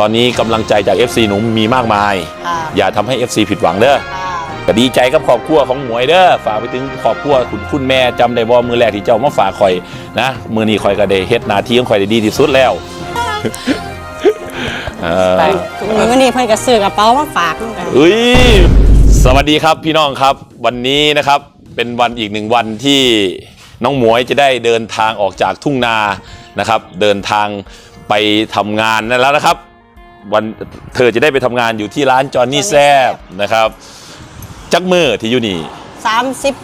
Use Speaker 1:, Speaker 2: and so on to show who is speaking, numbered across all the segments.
Speaker 1: ตอนนี้กำลังใจจาก FC หนูมีมากมาย
Speaker 2: ค่ะ
Speaker 1: อย่าทำให้ FC ผิดหวังเด้อ
Speaker 2: ค่ะ
Speaker 1: ก็ดีใจกับครอบครัวของหมวยเด้อฝากไปถึงครอบครัวคุณคุณแม่จำได้บ่มือแรกที่เจ้ามาฝากคอยนะมือนี้คอยก็ได้เฮ็ดหน้าที่ของคอยได้ดีที่สุดแล้วเออ
Speaker 2: แต่มือนี้เพิ่นก็ซื้อกระเป๋ามาฝากเหมือนกัน
Speaker 1: เอ้ยสวัสดีครับพี่น้องครับ วันนี้นะครับเป็นวันอีกหนึ่งวันที่น้องหมวยจะได้เดินทางออกจากทุ่งนานะครับ เดินทางไปทำงานนั่นแล้วนะครับ วันเธอจะได้ไปทำงานอยู่ที่ร้านจอห์นนี่แซบนะครับ จักมือที่อยู่นี่
Speaker 2: สามสิบ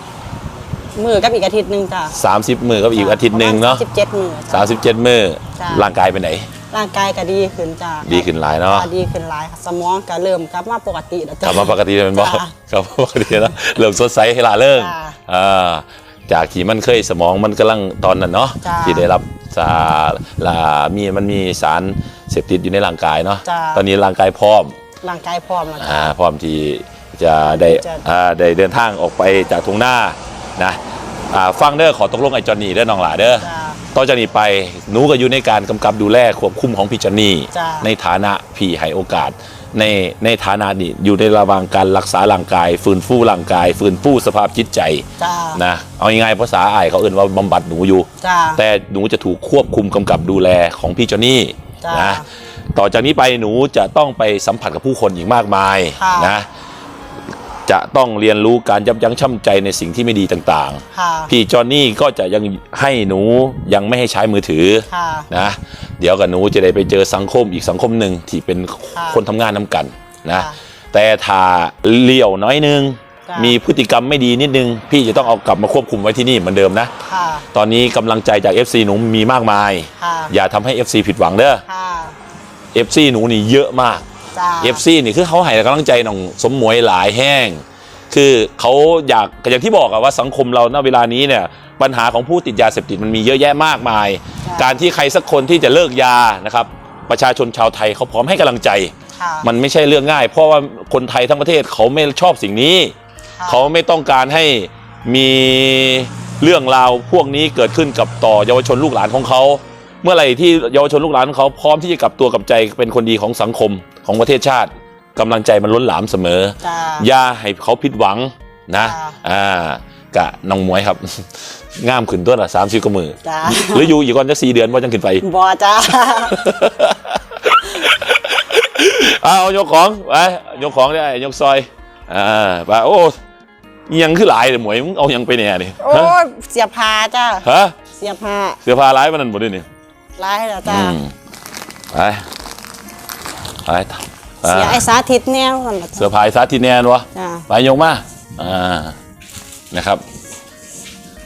Speaker 2: มือกับอีกอาทิตย์หนึ่งจ้ะ
Speaker 1: 30 มือกับอีกอาทิตย์หนึ่งเนาะ
Speaker 2: สิบเจ็ดมือจ้ะ
Speaker 1: 37 มือ
Speaker 2: จ้ะ
Speaker 1: ร่างกายไปไหน
Speaker 2: ร่างกายก็ดีขึ้นจ้ะ
Speaker 1: ดีขึ้นหลายเนาะ
Speaker 2: ค่ะดีขึ้นหลายค่ะสมองก็เริ่มกลับมาปกติแล้ว
Speaker 1: ก
Speaker 2: จ้ะ
Speaker 1: ลับมาปกติเป็นบ่
Speaker 2: จ้ะ
Speaker 1: กลับมาปกติแล้วเริ่มสดใสให้ลาเริง
Speaker 2: จ้ะ
Speaker 1: อ่าจากที่มันเคยสมองมันกำลังตอนนั้นเนาะ
Speaker 2: จ้ะ
Speaker 1: ที่ได้รับ สารลามีมันมีสารเสพติดอยู่ในร่างกายเนาะ
Speaker 2: จ้ะ
Speaker 1: ตอนนี้ร่างกายพร้อม
Speaker 2: ร่างกายพร้อมแล้วจ้ะ
Speaker 1: อ่าพร้อมที่จะได้
Speaker 2: จะ
Speaker 1: อ่าได้เดินทางออกไปจากทุ่งหน้านะอ่าฟังเด้อขอตกลงไอ้จอนนี่เด้อน้องหลาเด้อ
Speaker 2: จ้ะ
Speaker 1: ต่อจากนี้ไปหนูก็อยู่ในการกำกับดูแลควบคุมของพี่จอนนี่
Speaker 2: จ้ะ
Speaker 1: ในฐานะพี่ให้โอกาส ในในฐานะนี่อยู่ในระหว่างการรักษาร่างกาย ฟื้นฟูร่างกาย ฟื้นฟูสภาพจิตใจ
Speaker 2: จ้ะ
Speaker 1: นะเอาง่ายๆภาษาอ้ายเขาเอื่นว่าบำบัดหนูอยู่
Speaker 2: จ้ะ
Speaker 1: แต่หนูจะถูกควบคุมกำกับดูแลของพี่จอนนี่
Speaker 2: จ้ะ
Speaker 1: นะต่อจากนี้ไปหนูจะต้องไปสัมผัสกับผู้คนอีกมากมาย
Speaker 2: ค่ะ
Speaker 1: นะ จะต้องเรียนรู้การยับยั้งชั่งใจในสิ่งที่ไม่ดีต่าง
Speaker 2: ค่ะ
Speaker 1: ๆ พี่จอนนี่ก็จะยังให้หนูยังไม่ให้ใช้มือถือ
Speaker 2: ค่ะ
Speaker 1: นะ เดี๋ยวกับหนูจะได้ไปเจอสังคมอีกสังคมหนึ่งที่เป็น
Speaker 2: ค่ะ
Speaker 1: คนทำงานน้กันนะ
Speaker 2: ค่ะ
Speaker 1: แต่ถ้าเลี้ยวน้อยนึง
Speaker 2: จ้ะ
Speaker 1: มีพฤติกรรมไม่ดีนิดนึง พี่จะต้องเอากลับมาควบคุมไว้ที่นี่เหมือนเดิมนะ
Speaker 2: ค่ะ
Speaker 1: ตอนนี้กำลังใจจาก FC หนูมีมากมาย
Speaker 2: ค่ะ
Speaker 1: อย่าทำให้ FC ผิดหวังเด้อ
Speaker 2: ค่ะ
Speaker 1: FC หนูนี่เยอะมาก
Speaker 2: จ้ะ
Speaker 1: FC นี่คือเขาให้กำลังใจน้องสมหมวยหลายแห้ง คือเขาอยากอย่างที่บอกอะว่าสังคมเราณเวลานี้เนี่ยปัญหาของผู้ติดยาเสพติดมันมีเยอะแยะมากมาย การที่ใครสักคนที่จะเลิกยานะครับประชาชนชาวไทยเขาพร้อมให้กำลังใจ
Speaker 2: ค่ะ
Speaker 1: มันไม่ใช่เรื่องง่าย เพราะว่าคนไทยทั้งประเทศเขาไม่ชอบสิ่งนี้
Speaker 2: ค่ะ
Speaker 1: เขาไม่ต้องการให้มีเรื่องราวพวกนี้เกิดขึ้นกับต่อเยาวชนลูกหลานของเขา เมื่อไหร่ที่เยาวชนลูกหลานของเขาพร้อมที่จะกลับตัวกลับใจเป็นคนดีของสังคมของประเทศชาติกำลังใจมันล้นหลามเสมอ
Speaker 2: จ้ะ
Speaker 1: อย่าให้เขาผิดหวังนะ
Speaker 2: ค่ะ
Speaker 1: อ่ากะน้องหมวยครับง่ามขึ้นตัวละสามสิบกว่ามือ
Speaker 2: จ้ะ
Speaker 1: หรืออยู่อีกก่อนจะสี่เดือนว่าจังขึ้นไป
Speaker 2: บอจ้ะ
Speaker 1: เอายกของไปยกของได้ยกซอย อ่าไปโอ้ยังคือหลายเลยหมวยมึงเอายังไปเนี่ยนี่
Speaker 2: โอ้ยเสียผ้าจ้ะ
Speaker 1: ฮะ
Speaker 2: เสียผ้า
Speaker 1: เสื้อผ้าร้ายมันนั่นหมดเลยนี่
Speaker 2: ลายแล้วจ้ะ
Speaker 1: อืมไปไปอ่า
Speaker 2: เสียไอ้สาธิตแนวกันละ
Speaker 1: เสื้
Speaker 2: จ้ะ
Speaker 1: อผ้าไอ้สาธิตแนนวะ
Speaker 2: จ้ะ
Speaker 1: ไปยกมา อ่า นะครับ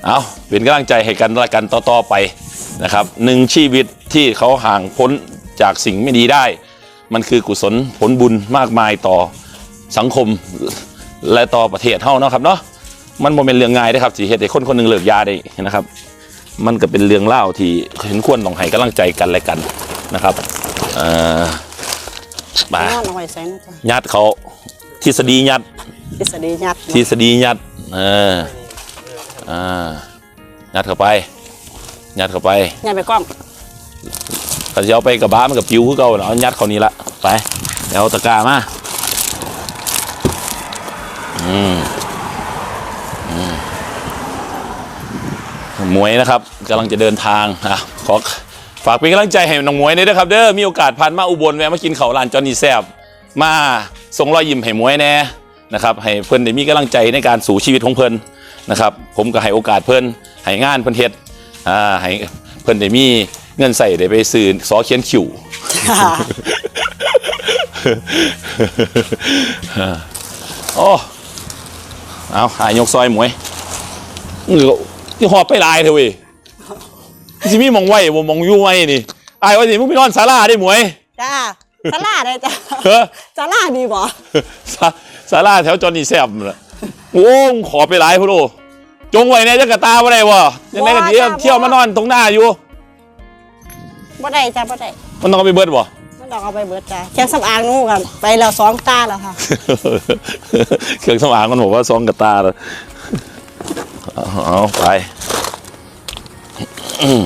Speaker 1: เอาเป็นกำลังใจให้กันและกันต่อ ๆ ไปนะครับหนึ่งชีวิตที่เขาห่างพ้นจากสิ่งไม่ดีได้ มันคือกุศลผลบุญมากมายต่อสังคมและต่อประเทศเท่าเนาะครับเนาะ มันโมเป็นเรื่องง่ายนะครับสีเหตุให้คนคนหนึ่งเลิกยาได้นะครับ มันก็เป็นเรื่องเล่าที่เห็นควรต้องให้กำลังใจกันและกันนะครับเอ่อมา
Speaker 2: นอนเอาไว้ใส่นะจ้ะ
Speaker 1: ยัดเขาทฤษฎียัด
Speaker 2: ทฤษฎียัด
Speaker 1: ทฤษฎียัดเอออ่ายัดเข้าไปยัดเข้าไป
Speaker 2: ยัดไปกล้อง
Speaker 1: ก็จะเอาไปกับบ้ามันกับปิวคือเก่าเนาะเอายัดเขานี้ละไปเอาตะกร้ามาอืม อืม หมวยนะครับกำลังจะเดินทางอะขอฝากเป็นกำลังใจให้น้องหมวยหน่ยนะครับเด้อมีโอกาสผ่านมาอุบลแวะมากินเขาวร้านจอห์นนี่แซบมาส่งรอยยิ้มให้หมวยแน่นะครับให้เพิ่นได้มีกำลังใจในการสู่ชีวิตของเพิ่นนะครับผมก็ให้โอกาสเพิ่นให้งานเพิ่นเฮ็ดอ่าให้เพิ่นได้มีเงินใส่ได้ไปซื้อสอเขียนคิวโอ้เอาหายกซอยหมวย มึงก็ที่หอบไปหลายเถอะเว้ยสิมีหมองไว้บ่หมองอยู่ไว้นี่อายว่าสิมึงไปนอนศาลาได้หมวย
Speaker 2: จ้าสลาได้จ้ะ
Speaker 1: เฮ้อ
Speaker 2: สลาดีบ่
Speaker 1: ศาศาลาแถวจอห์นนี่แซบนั่นล่ะโอ้มึงขอไปหลายพุ่นโอจงไว้ในจักรตาบ่ได้วะยังไงก็เที่ยวเที่ยวมานอนตรงหน้าอยู่
Speaker 2: บ่ได้จ้ะบ่ได้
Speaker 1: มันต้องเอาไปเบิดบ่
Speaker 2: มันดอกเอาไปเบิดจ้ะเครื่องสำอางนู่นกันไปแล้วสองตาแล้วค่ะ
Speaker 1: เครื่องสมางมันบอกว่าซองกระตาเลย เอาเอาไป อืม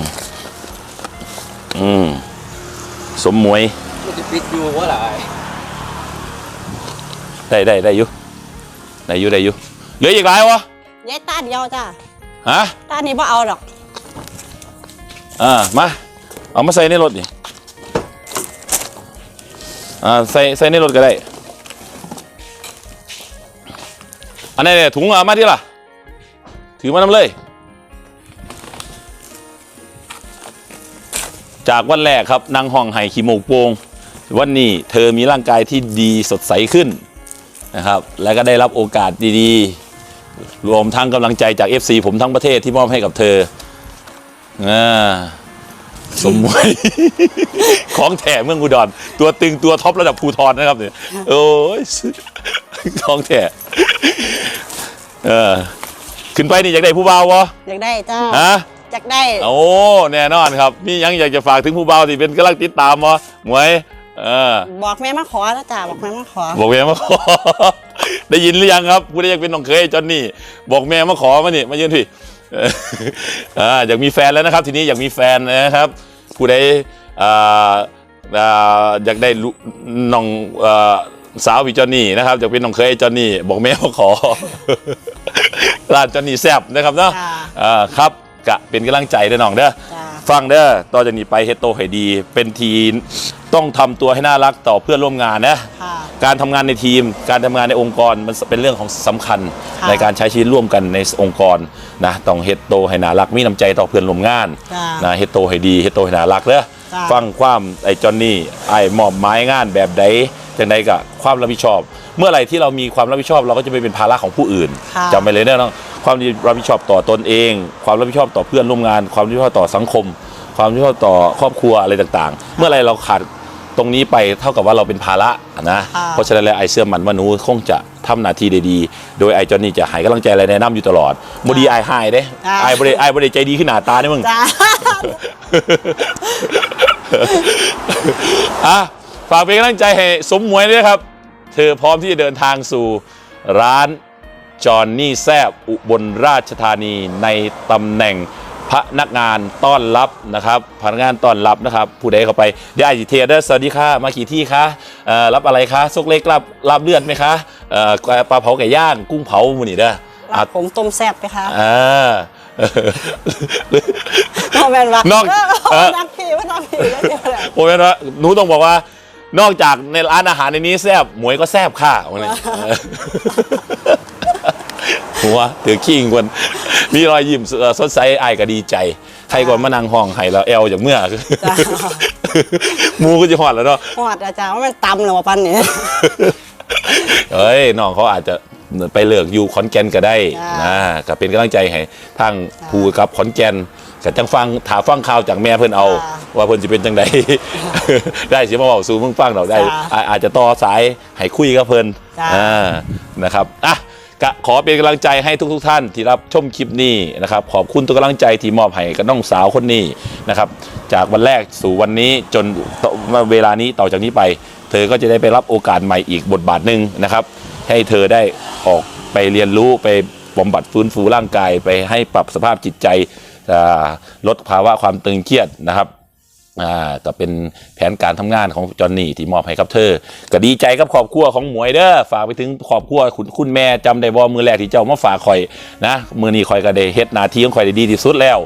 Speaker 1: อืมสมมวย
Speaker 3: ติดอยู่ว่าหลาย
Speaker 1: ได้ได้ได้อยู่ได้อยู่ได้อยู่เหลืออีกหลายวะ
Speaker 2: ยายตาเดียวจ้า
Speaker 1: ฮะ
Speaker 2: ตานี้บ่เอาดอก
Speaker 1: อ่ามา เอามาใส่ในรถนี่อ่าใส่ใส่ในรถก็ได้ อันนี้เนี่ยถุงเอามาที่ล่ะ ถือมานำเลย จากวันแรกครับนางห้องไห้ขี้โมกโปงวันนี้เธอมีร่างกายที่ดีสดใสขึ้นนะครับ และก็ได้รับโอกาสดีๆ รวมทั้งกำลังใจจาก FC ผมทั้งประเทศที่มอบให้กับเธออ่าสมมวย ของแถมเมืองอุดรตัวตึงตัวท็อประดับภูทรนะครับเนี่ยโอ้ยของแถเออ ขึ้นไปนี่อยากได้ผู้บ่าววะ
Speaker 2: อยากได้จ้า
Speaker 1: ฮะ
Speaker 2: อยากได้
Speaker 1: โอ้แน่นอนครับมียังอยากจะฝากถึงผู้เบาที่เป็นกำลังติดตามมอหมวยเออ
Speaker 2: บอกแม่มาขอแล้วจ้าบอกแม่มาขอ
Speaker 1: บอกแม่มาขอ ได้ยินหรือยังครับผู้ใดอยากเป็นน้องเคยจอนนี่บอกแม่มาขอมานี่มายืนพี่เอออ่าอยากมีแฟนแล้วนะครับ ทีนี้อยากมีแฟนนะครับผู้ใดอ่าอ่าอยากได้ลูน้องอ่า สาวพี่จอนนี่นะครับอยากเป็นน้องเคยจอนนี่บอกแม่มาขอ ร้านจอนนี่แซบนะครับเนาะ
Speaker 2: จ้า
Speaker 1: อ่าครับกะเป็นกำลังใจเด้อน้องเด้อ
Speaker 2: จ้า
Speaker 1: ฟังเด้อต่อจากนี้ไปเฮดโตให้ดี เป็นทีมต้องทำตัวให้น่ารักต่อเพื่อนร่วมงานนะ
Speaker 2: ค่ะ
Speaker 1: การทำงานในทีม การทำงานในองค์กรมันเป็นเรื่องของสำคัญ
Speaker 2: ค่ะ
Speaker 1: ในการใช้ชีวิตร่วมกันในองค์กรนะต้องเฮดโตให้น่ารักมีน้ำใจต่อเพื่อนร่วมงาน
Speaker 2: จ้า
Speaker 1: นะเฮดโตให้ดีเฮดโตให้น่ารักเด้อ
Speaker 2: จ้ะ
Speaker 1: ฟังความไอ้จอนนี่ไอ้มอบไม้งานแบบใด จังใดกับความรับผิดชอบ เมื่อไหร่ที่เรามีความรับผิดชอบ เราก็จะไม่เป็นภาระของผู้อื่น
Speaker 2: ค่ะ
Speaker 1: จำไปเลยเด้อน้องความรับผิดชอบต่อตนเอง ความรับผิดชอบต่อเพื่อนร่วมงาน ความรับผิดชอบต่อสังคม ความรับผิดชอบต่อครอบครัวอะไรต่างๆ เมื่อไหรเราขาดตรงนี้ไปเท่ากับว่าเราเป็นภาระนะ
Speaker 2: ค่ะ
Speaker 1: เพราะฉะนั้นแล้วไอเชื่อมันว่าหนูคงจะทำหน้าที่ได้ดี โดยไอจอนนี่จะให้กำลังใจอะไรแนะนำอยู่ตลอดบดีไอหายเด้
Speaker 2: จ้ะ
Speaker 1: ไอบดีไอบดีใจดีขึ้นหน้าตาเนี่ยมึง
Speaker 2: จ้า
Speaker 1: อะ ฝากเป็นกำลังใจให้สมหมวยด้วยครับ เธอพร้อมที่จะเดินทางสู่ร้านจอห์นนี่แซบอุบลราชธานีในตำแหน่งพนักงานต้อนรับนะครับ พนักงานต้อนรับนะครับ ผู้ใดเข้าไปเดี๋ยวไอจีเทเดอร์สวัสดีค่ะมากี่ที่คะเอ่อรับอะไรคะซกเล็กรับรับเลือดไหมคะเอ่อปลาเผาไก่ย่างกุ้งเผาหมูนี่เด้ออะ
Speaker 2: รับผมต้มแซ่บไปค่ะ
Speaker 1: อ่า
Speaker 2: น้องแมนว่าน
Speaker 1: อก
Speaker 2: เอ
Speaker 1: เอ
Speaker 2: อ
Speaker 1: อ
Speaker 2: นักพี่ว่านักพี่แล้วเดี๋ยวแหละ
Speaker 1: ผมเป็นว่าหนูต้องบอกว่า นอกจากในร้านอาหารในนี้แซบหมวยก็แซบค่ะวันนี้ หัวถือขี้งคนมีรอยยิ้มเอ่อสดใสอายก็ดีใจ ใครก่อนมานั่งห้องไห้แล้วแอลจากเมื่อ
Speaker 2: จ้า
Speaker 1: หมูก็จะหอดแล้วเนาะ
Speaker 2: หอดอาจารย์ว่ามันตำเหรอวะปันเนี่ย
Speaker 1: เฮ้ยน้องเขาอาจจะไปเลือกอยู่ขอนแก่นก็ได้
Speaker 2: จ้าน
Speaker 1: นะก็เป็นกำลังใจให้ทางภูกับขอนแก่น ก็จังฟังถาฟังข่าวจากแม่เพิ่นเอาว่าเพิ่นจะเป็นจังได ได้สิมาบอกสู่มึงฟังดอกได้
Speaker 2: จ้า
Speaker 1: อ่าอาจจะต่อสายให้คุยกับเพิ่น
Speaker 2: จ้า
Speaker 1: อ่านะครับอะก็ขอเป็นกำลังใจให้ทุกๆท่านที่รับชมคลิปนี้นะครับ ขอบคุณทุกกำลังใจที่มอบให้กับน้องสาวคนนี้นะครับ จากวันแรกสู่วันนี้จนต่อเวลานี้ต่อจากนี้ไป เธอก็จะได้ไปรับโอกาสใหม่อีกบทบาทหนึ่งนะครับ ให้เธอได้ออกไปเรียนรู้ไปบำบัดฟื้นฟูร่างกายไปให้ปรับสภาพจิตใจอ่า ลดภาวะความตึงเครียดนะครับ อ่าก็เป็นแผนการทำงานของจอห์นนี่ที่มอบให้กับเธอ ก็ดีใจกับครอบครัวของหมวยเด้อฝากไปถึงครอบครัวคุณคุณแม่จำได้บ่มือแรกที่เจ้ามาฝากคอยนะมือนี้คอยก็ได้เฮ็ดหน้าที่ของคอยได้ดีที่สุดแล้ว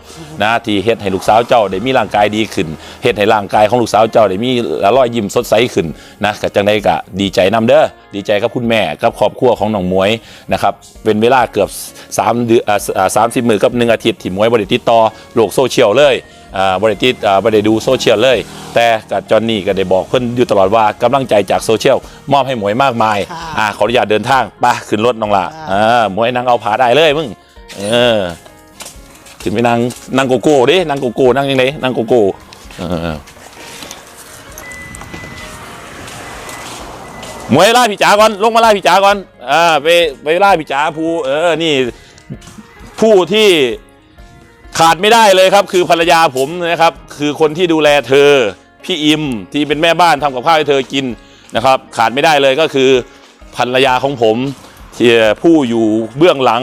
Speaker 1: นะที่เฮ็ดให้ลูกสาวเจ้าได้มีร่างกายดีขึ้นเฮ็ดให้ร่างกายของลูกสาวเจ้าได้มีรอยยิ้มสดใสขึ้นนะก็จังได้ก็ดีใจนํเด้อดีใจกับคุณแม่กับครอบครัวของน้องหมวยนะครับเป็นเวลาเกือบ3เดือนอ่าสามสิบมือกับหนึ่งอาทิตย์ที่หมวยบ่ได้ติดต่อโลกโซเชียลเลย บริติดอ่าบริดูโซเชียลเลย แต่กับจอนนี่ก็ได้บอกเพิ่อนอยู่ตลอดว่ากำลังใจจากโซเชียลมอบให้หมวยมากมายอ่าขออนุญาตเดินทางไปขึ้นรถน้องละอ่าหมวยนั่งเอาผาได้เลยมึงเออขึ้นไปนั่งนั่งโกโก้ดินั่งโกโก้นั่งยังไงนั่งโกโก้หมวยล่าพี่จ๋าก่อนลงมาล่าพี่จ๋าก่อนอ่าไปไปล่าพี่จ๋าภูเออนี่ผู้ที่ ขาดไม่ได้เลยครับ คือภรรยาผมนะครับ คือคนที่ดูแลเธอ พี่อิมที่เป็นแม่บ้านทำกับข้าวให้เธอกินนะครับ ขาดไม่ได้เลยก็คือภรรยาของผมที่ผู้อยู่เบื้องหลัง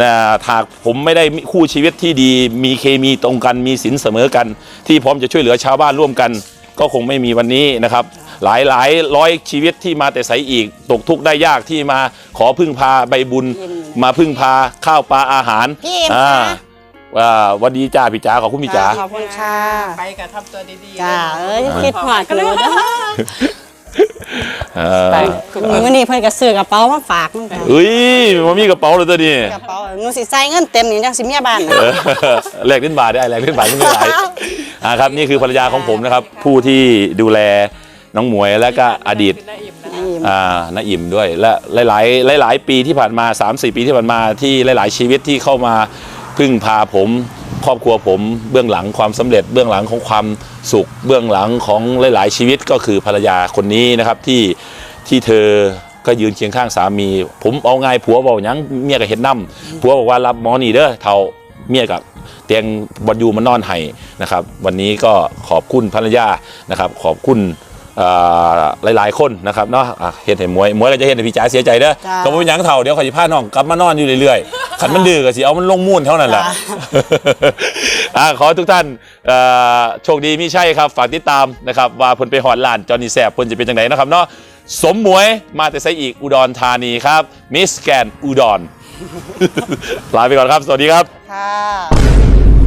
Speaker 1: นะหากผมไม่ได้มีคู่ชีวิตที่ดี มีเคมีตรงกันมีสินเสมอกัน ที่พร้อมจะช่วยเหลือชาวบ้านร่วมกัน ก็คงไม่มีวันนี้นะครับ หลายหลายร้อยชีวิตที่มาแต่ใสอีก ตกทุกข์ได้ยากที่มาขอพึ่งพาใบบุญ มาพึ่งพาข้าวปลาอาหาร
Speaker 2: พี่เอ็ม
Speaker 1: อ่า
Speaker 2: คะ
Speaker 1: ว่าวันดีจ้าพี่จ๋าขอบคุณพี่จ๋า
Speaker 2: ขอบคุณค่ะ
Speaker 3: ไปกับทำตัวดีๆ
Speaker 2: จ้าเอ้ย
Speaker 3: นะ
Speaker 2: คิดหอดหนูเด้อ
Speaker 1: เออ
Speaker 2: มื้อนี้เพิ่นก็ซื้อกระเป๋ามาฝากเหมือนกัน
Speaker 1: เอ้ยมันมีกระเป๋าเลยตัวนี้
Speaker 2: กระเป๋าหนูสิใส่เงินเต็มนี่จังสิเมียบ้านน่ะ
Speaker 1: เออแลกเล่นบาทได้แลกเล่นบาทไม่เป็นไรอ่าครับนี่คือภรรยาของผมนะครับ ผู้ที่ดูแลน้องหมวยและก็อดีต
Speaker 3: น่าอิ่มนะ
Speaker 2: อิ่ม
Speaker 1: อ่าน้าอิ่มด้วยและหลาย ๆ หลาย ๆ ปีที่ผ่านมา3-4ปีที่ผ่านมาที่หลาย ๆ ชีวิตที่เข้ามา พึ่งพาผมครอบครัวผมเบื้องหลังความสำเร็จ เบื้องหลังของความสุข เบื้องหลังของหลาย ๆ ชีวิตก็คือภรรยาคนนี้นะครับที่ที่เธอก็ยืนเคียงข้างสามี ผมเอาไงผัวบอกยังเมียก็เห็นน้ำผัวบอกว่ารับมอนี่เด้อเท่าเมียกับเตียงบอลยูมานอนให้นะครับ วันนี้ก็ขอบคุณภรรยานะครับ ขอบคุณ หลายๆคนนะครับเนาะอะเฮ็ดให้มวยมวยก็จะเฮ็ดให้พี่จ๋าเสียใจเด้อ
Speaker 2: จ้า
Speaker 1: ก็บ่เป็นหยังเท่าเดี๋ยวขอยสิพาน้องกลับมานอนอยู่เรื่อยๆขันมันดื้อก็สิเอามันลงมูนเท่านั้นแหละ
Speaker 2: จ้า
Speaker 1: อ่าขอให้ทุกท่านเอ่อโชคดีมีใช่ครับ ฝากติดตามนะครับ ว่าเพิ่นไปฮอดลานจอห์นนี่แซบเพิ่นจะเป็นจังไดนะครับเนาะสมหมวยมาแต่ไสอีกอุดรธานีครับมิสแกนอุดร ลาไปก่อนครับ สวัสดีครับ
Speaker 2: ค่ะ